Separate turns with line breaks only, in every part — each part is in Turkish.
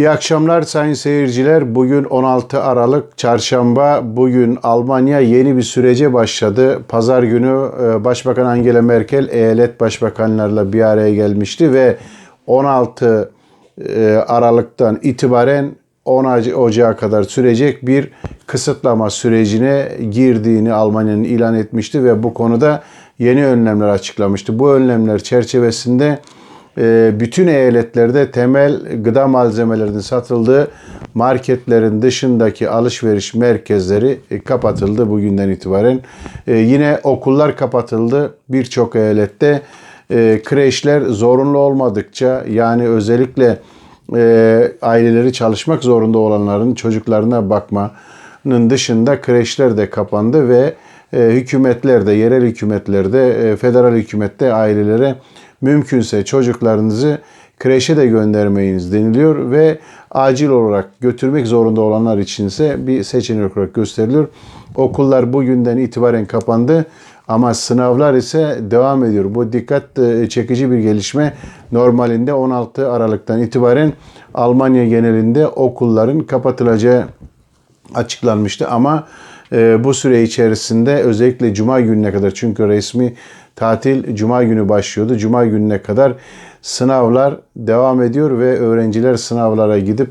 İyi akşamlar sayın seyirciler. Bugün 16 Aralık Çarşamba. Bugün Almanya yeni bir sürece başladı. Pazar günü e, Başbakan Angela Merkel eyalet başbakanlarla bir araya gelmişti ve 16 e, Aralık'tan itibaren 10 Ocağı kadar sürecek bir kısıtlama sürecine girdiğini Almanya'nın ilan etmişti ve bu konuda yeni önlemler açıklamıştı. Bu önlemler çerçevesinde bütün eyaletlerde temel gıda malzemelerinin satıldığı marketlerin dışındaki alışveriş merkezleri e, kapatıldı bugünden itibaren. E, yine okullar kapatıldı birçok eyalette. Kreşler zorunlu olmadıkça yani özellikle aileleri çalışmak zorunda olanların çocuklarına bakmanın dışında kreşler de kapandı ve hükümetler de, yerel hükümetler de, federal hükümette ailelere mümkünse çocuklarınızı kreşe de göndermeyiniz deniliyor ve acil olarak götürmek zorunda olanlar içinse bir seçenek olarak gösteriliyor. Okullar bugünden itibaren kapandı ama sınavlar ise devam ediyor. Bu dikkat e, çekici bir gelişme. Normalinde 16 Aralık'tan itibaren Almanya genelinde okulların kapatılacağı açıklanmıştı ama e, bu süre içerisinde özellikle cuma gününe kadar çünkü resmi Tatil cuma günü başlıyordu. Cuma gününe kadar sınavlar devam ediyor ve öğrenciler sınavlara gidip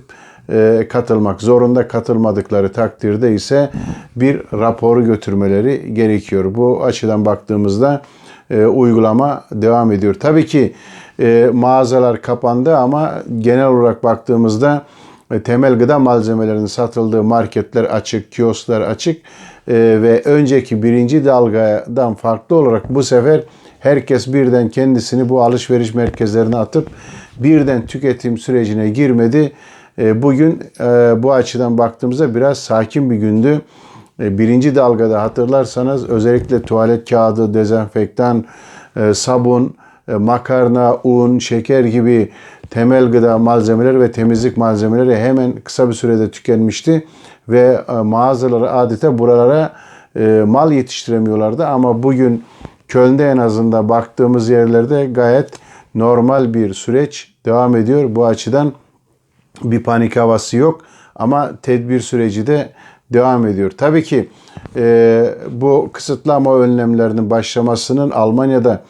e, katılmak zorunda katılmadıkları takdirde ise bir raporu götürmeleri gerekiyor. Bu açıdan baktığımızda e, uygulama devam ediyor. Tabii ki e, mağazalar kapandı ama genel olarak baktığımızda e, temel gıda malzemelerinin satıldığı marketler açık, kiosklar açık ve önceki birinci dalgadan farklı olarak bu sefer herkes birden kendisini bu alışveriş merkezlerine atıp birden tüketim sürecine girmedi. E, bugün bu açıdan baktığımızda biraz sakin bir gündü. Birinci dalgada hatırlarsanız özellikle tuvalet kağıdı, dezenfektan, sabun, makarna, un, şeker gibi temel gıda malzemeleri ve temizlik malzemeleri hemen kısa bir sürede tükenmişti ve e, mağazaları adeta buralara e, mal yetiştiremiyorlardı ama bugün Köln'de en azından baktığımız yerlerde gayet normal bir süreç devam ediyor. Bu açıdan bir panik havası yok ama tedbir süreci de devam ediyor. Tabii ki e, bu kısıtlama önlemlerinin başlamasının Almanya'da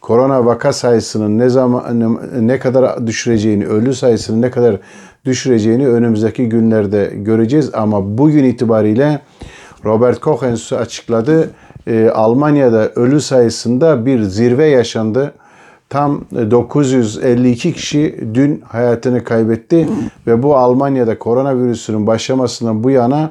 korona vaka sayısının ne zaman ne kadar düşüreceğini, ölü sayısının ne kadar düşüreceğini önümüzdeki günlerde göreceğiz. Ama bugün itibariyle Robert Koch Enstitüsü açıkladı. Ee, Almanya'da ölü sayısında bir zirve yaşandı. Tam 952 kişi dün hayatını kaybetti ve bu Almanya'da koronavirüsünün başlamasından bu yana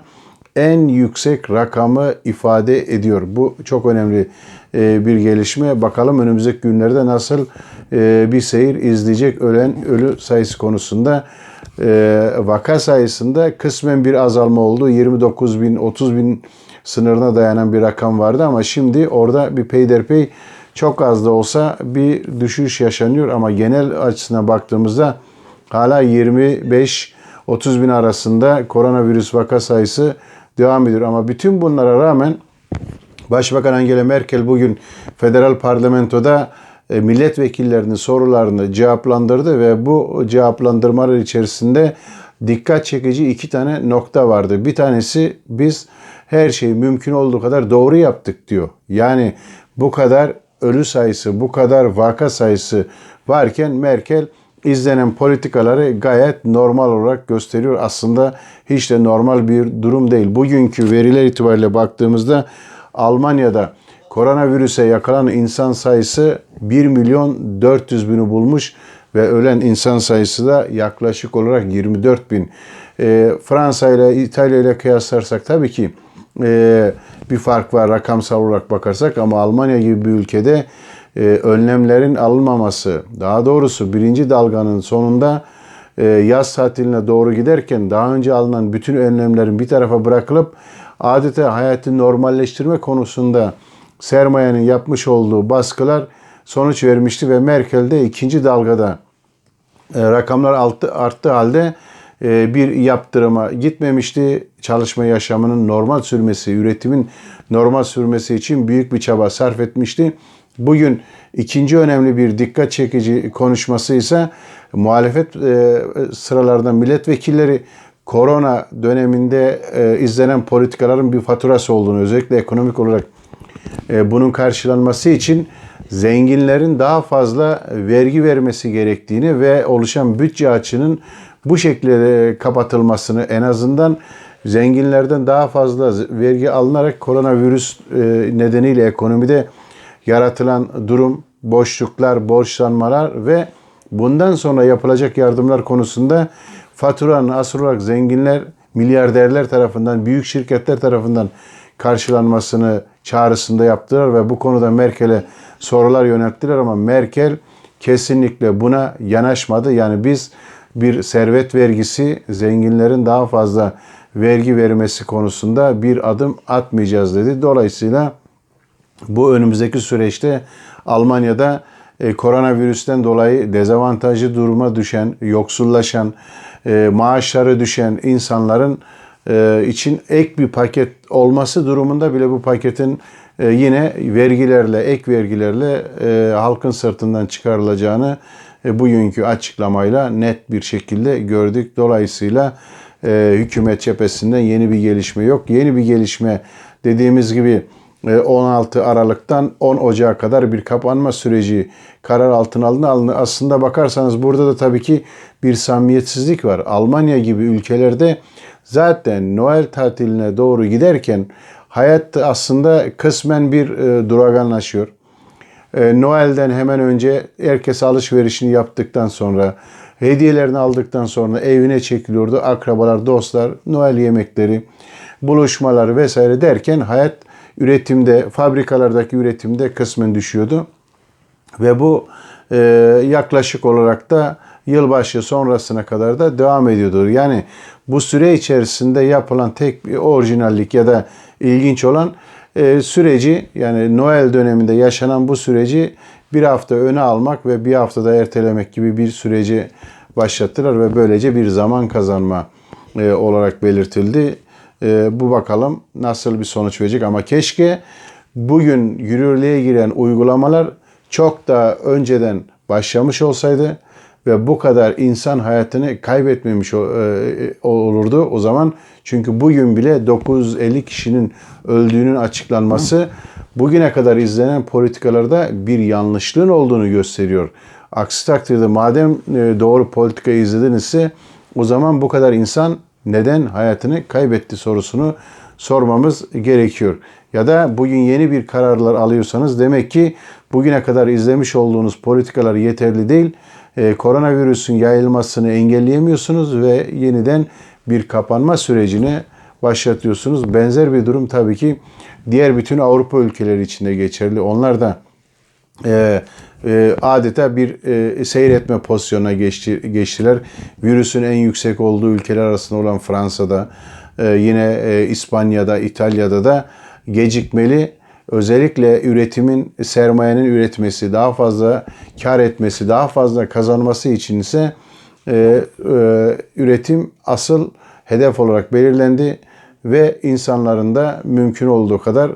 en yüksek rakamı ifade ediyor. Bu çok önemli e, bir gelişme. Bakalım önümüzdeki günlerde nasıl e, bir seyir izleyecek ölen ölü sayısı konusunda. E, vaka sayısında kısmen bir azalma oldu. 29 bin, 30 bin sınırına dayanan bir rakam vardı ama şimdi orada bir peyderpey çok az da olsa bir düşüş yaşanıyor ama genel açısına baktığımızda hala 25 30 bin arasında koronavirüs vaka sayısı devam ediyor. Ama bütün bunlara rağmen Başbakan Angela Merkel bugün federal parlamentoda milletvekillerinin sorularını cevaplandırdı ve bu cevaplandırmalar içerisinde dikkat çekici iki tane nokta vardı. Bir tanesi biz her şeyi mümkün olduğu kadar doğru yaptık diyor. Yani bu kadar ölü sayısı, bu kadar vaka sayısı varken Merkel izlenen politikaları gayet normal olarak gösteriyor. Aslında hiç de normal bir durum değil. Bugünkü veriler itibariyle baktığımızda Almanya'da koronavirüse yakalanan insan sayısı 1 milyon 400 bini bulmuş ve ölen insan sayısı da yaklaşık olarak 24 bin. E, Fransa ile İtalya ile kıyaslarsak tabii ki e, bir fark var rakamsal olarak bakarsak ama Almanya gibi bir ülkede e, önlemlerin alınmaması, daha doğrusu birinci dalganın sonunda e, yaz tatiline doğru giderken daha önce alınan bütün önlemlerin bir tarafa bırakılıp adeta hayatı normalleştirme konusunda sermayenin yapmış olduğu baskılar sonuç vermişti ve Merkel de ikinci dalgada e, rakamlar arttı, arttı halde e, bir yaptırıma gitmemişti. Çalışma yaşamının normal sürmesi, üretimin normal sürmesi için büyük bir çaba sarf etmişti. Bugün ikinci önemli bir dikkat çekici konuşması ise muhalefet e, sıralardan milletvekilleri korona döneminde izlenen politikaların bir faturası olduğunu özellikle ekonomik olarak bunun karşılanması için zenginlerin daha fazla vergi vermesi gerektiğini ve oluşan bütçe açının bu şekilde kapatılmasını en azından zenginlerden daha fazla vergi alınarak koronavirüs e, nedeniyle ekonomide yaratılan durum, boşluklar, borçlanmalar ve bundan sonra yapılacak yardımlar konusunda faturanın asıl olarak zenginler, milyarderler tarafından, büyük şirketler tarafından karşılanmasını çağrısında yaptılar ve bu konuda Merkel'e sorular yönelttiler ama Merkel kesinlikle buna yanaşmadı. Yani biz bir servet vergisi zenginlerin daha fazla vergi vermesi konusunda bir adım atmayacağız dedi. Dolayısıyla bu önümüzdeki süreçte Almanya'da e, koronavirüsten dolayı dezavantajlı duruma düşen, yoksullaşan, e, maaşları düşen insanların için ek bir paket olması durumunda bile bu paketin e, yine vergilerle, ek vergilerle e, halkın sırtından çıkarılacağını e, bugünkü açıklamayla net bir şekilde gördük. Dolayısıyla e, hükümet cephesinden yeni bir gelişme yok. Yeni bir gelişme dediğimiz gibi 16 e, Aralık'tan 10 Ocak'a kadar bir kapanma süreci karar altına alındı. Aslında bakarsanız burada da tabii ki bir samimiyetsizlik var. Almanya gibi ülkelerde zaten Noel tatiline doğru giderken hayat aslında kısmen bir e, duraganlaşıyor. E, Noel'den hemen önce herkes alışverişini yaptıktan sonra hediyelerini aldıktan sonra evine çekiliyordu. Akrabalar, dostlar, Noel yemekleri, buluşmalar vesaire derken hayat üretimde, fabrikalardaki üretimde kısmen düşüyordu. Ve bu e, yaklaşık olarak da yılbaşı sonrasına kadar da devam ediyordu. Yani bu süre içerisinde yapılan tek bir orijinallik ya da ilginç olan e, süreci yani Noel döneminde yaşanan bu süreci bir hafta öne almak ve bir haftada ertelemek gibi bir süreci başlattılar ve böylece bir zaman kazanma e, olarak belirtildi. E, bu bakalım nasıl bir sonuç verecek ama keşke bugün yürürlüğe giren uygulamalar çok daha önceden başlamış olsaydı ve bu kadar insan hayatını kaybetmemiş e, olurdu o zaman. Çünkü bugün bile 950 kişinin öldüğünün açıklanması bugüne kadar izlenen politikalarda bir yanlışlığın olduğunu gösteriyor. Aksi takdirde madem e, doğru politika izledinizse o zaman bu kadar insan neden hayatını kaybetti sorusunu sormamız gerekiyor. Ya da bugün yeni bir kararlar alıyorsanız demek ki bugüne kadar izlemiş olduğunuz politikalar yeterli değil. Ee, koronavirüsün yayılmasını engelleyemiyorsunuz ve yeniden bir kapanma sürecini başlatıyorsunuz. Benzer bir durum tabii ki diğer bütün Avrupa ülkeleri içinde geçerli. Onlar da e, e, adeta bir e, seyretme pozisyonuna geçti, geçtiler. Virüsün en yüksek olduğu ülkeler arasında olan Fransa'da, e, yine e, İspanya'da, İtalya'da da gecikmeli özellikle üretimin, sermayenin üretmesi, daha fazla kar etmesi, daha fazla kazanması için ise e, e, üretim asıl hedef olarak belirlendi ve insanların da mümkün olduğu kadar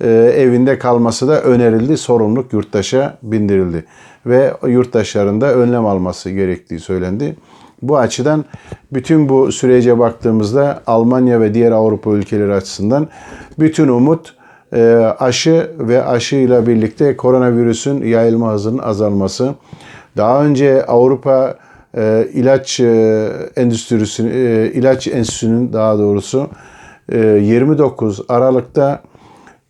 e, evinde kalması da önerildi. Sorumluluk yurttaşa bindirildi ve yurttaşların da önlem alması gerektiği söylendi. Bu açıdan bütün bu sürece baktığımızda Almanya ve diğer Avrupa ülkeleri açısından bütün umut e, aşı ve aşıyla birlikte koronavirüsün yayılma hızının azalması. Daha önce Avrupa e, ilaç endüstrisinin ilaç enstitüsünün daha doğrusu 29 Aralık'ta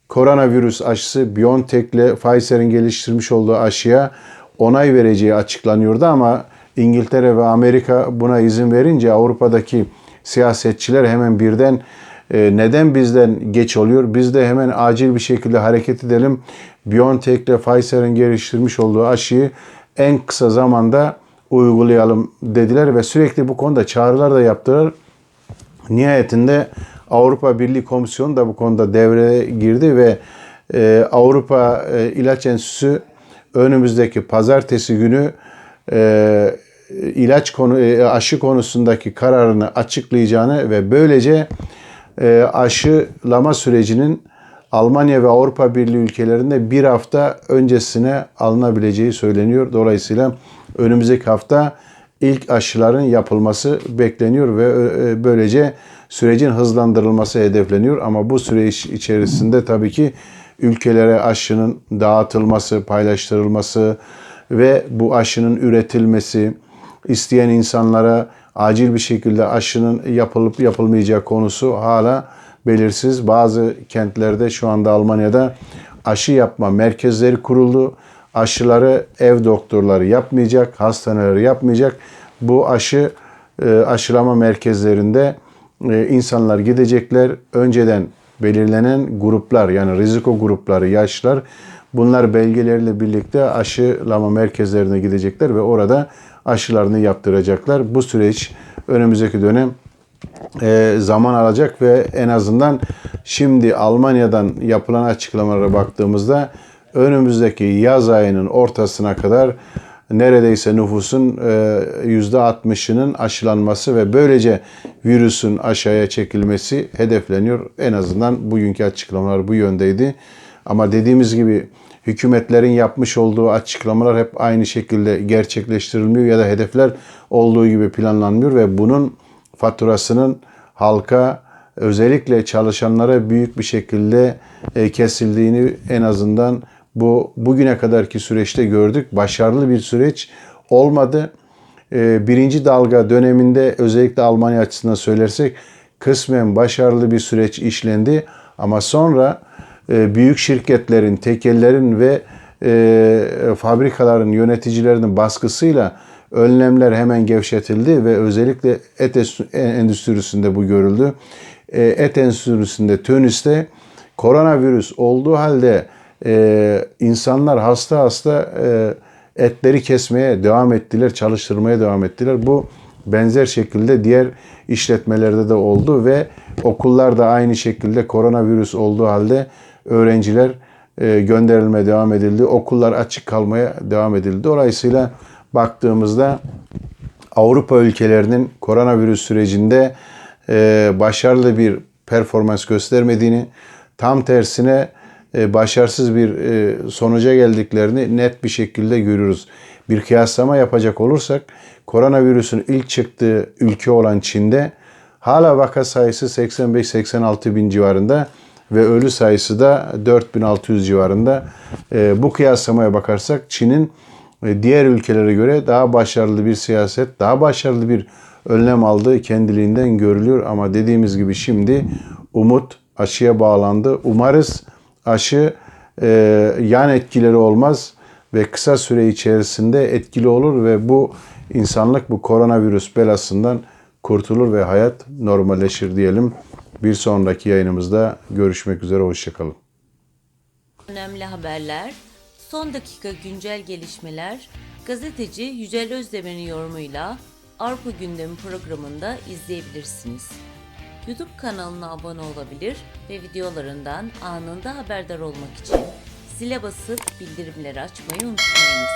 koronavirüs aşısı BioNTech ile Pfizer'in geliştirmiş olduğu aşıya onay vereceği açıklanıyordu ama İngiltere ve Amerika buna izin verince Avrupa'daki siyasetçiler hemen birden e, neden bizden geç oluyor? Biz de hemen acil bir şekilde hareket edelim. BioNTech ile Pfizer'in geliştirmiş olduğu aşıyı en kısa zamanda uygulayalım dediler ve sürekli bu konuda çağrılar da yaptılar. Nihayetinde Avrupa Birliği Komisyonu da bu konuda devreye girdi ve e, Avrupa e, İlaç Enstitüsü önümüzdeki pazartesi günü e, ilaç konu e, aşı konusundaki kararını açıklayacağını ve böylece e, aşılama sürecinin Almanya ve Avrupa Birliği ülkelerinde bir hafta öncesine alınabileceği söyleniyor. Dolayısıyla önümüzdeki hafta ilk aşıların yapılması bekleniyor ve e, böylece sürecin hızlandırılması hedefleniyor. Ama bu süreç içerisinde tabii ki ülkelere aşının dağıtılması, paylaştırılması ve bu aşının üretilmesi, isteyen insanlara acil bir şekilde aşının yapılıp yapılmayacağı konusu hala belirsiz. Bazı kentlerde şu anda Almanya'da aşı yapma merkezleri kuruldu. Aşıları ev doktorları yapmayacak, hastaneleri yapmayacak. Bu aşı e, aşılama merkezlerinde insanlar gidecekler. Önceden belirlenen gruplar yani riziko grupları, yaşlar bunlar belgeleriyle birlikte aşılama merkezlerine gidecekler ve orada aşılarını yaptıracaklar. Bu süreç önümüzdeki dönem e, zaman alacak ve en azından şimdi Almanya'dan yapılan açıklamalara baktığımızda önümüzdeki yaz ayının ortasına kadar neredeyse nüfusun e, yüzde 60'ının aşılanması ve böylece virüsün aşağıya çekilmesi hedefleniyor. En azından bugünkü açıklamalar bu yöndeydi. Ama dediğimiz gibi hükümetlerin yapmış olduğu açıklamalar hep aynı şekilde gerçekleştirilmiyor ya da hedefler olduğu gibi planlanmıyor ve bunun faturasının halka özellikle çalışanlara büyük bir şekilde e, kesildiğini en azından bu bugüne kadarki süreçte gördük. Başarılı bir süreç olmadı. E, birinci dalga döneminde özellikle Almanya açısından söylersek kısmen başarılı bir süreç işlendi. Ama sonra e, büyük şirketlerin, tekellerin ve fabrikaların yöneticilerinin baskısıyla önlemler hemen gevşetildi ve özellikle et endüstrisinde bu görüldü. Et endüstrisinde, Tönüs'te koronavirüs olduğu halde e, insanlar hasta hasta e, etleri kesmeye devam ettiler, çalıştırmaya devam ettiler. Bu benzer şekilde diğer işletmelerde de oldu ve okullarda aynı şekilde koronavirüs olduğu halde öğrenciler e, gönderilmeye devam edildi. Okullar açık kalmaya devam edildi. Dolayısıyla baktığımızda Avrupa ülkelerinin koronavirüs sürecinde e, başarılı bir performans göstermediğini, tam tersine başarısız bir e, sonuca geldiklerini net bir şekilde görürüz. Bir kıyaslama yapacak olursak koronavirüsün ilk çıktığı ülke olan Çin'de hala vaka sayısı 85-86 bin civarında ve ölü sayısı da 4600 civarında. E, bu kıyaslamaya bakarsak Çin'in diğer ülkelere göre daha başarılı bir siyaset, daha başarılı bir önlem aldığı kendiliğinden görülüyor. Ama dediğimiz gibi şimdi umut aşıya bağlandı. Umarız aşı e, yan etkileri olmaz ve kısa süre içerisinde etkili olur ve bu insanlık bu koronavirüs belasından kurtulur ve hayat normalleşir diyelim. Bir sonraki yayınımızda görüşmek üzere, hoşçakalın.
Önemli haberler, son dakika güncel gelişmeler, gazeteci Yücel Özdemir'in yorumuyla Avrupa Gündemi programında izleyebilirsiniz. YouTube kanalına abone olabilir ve videolarından anında haberdar olmak için zile basıp bildirimleri açmayı unutmayınız.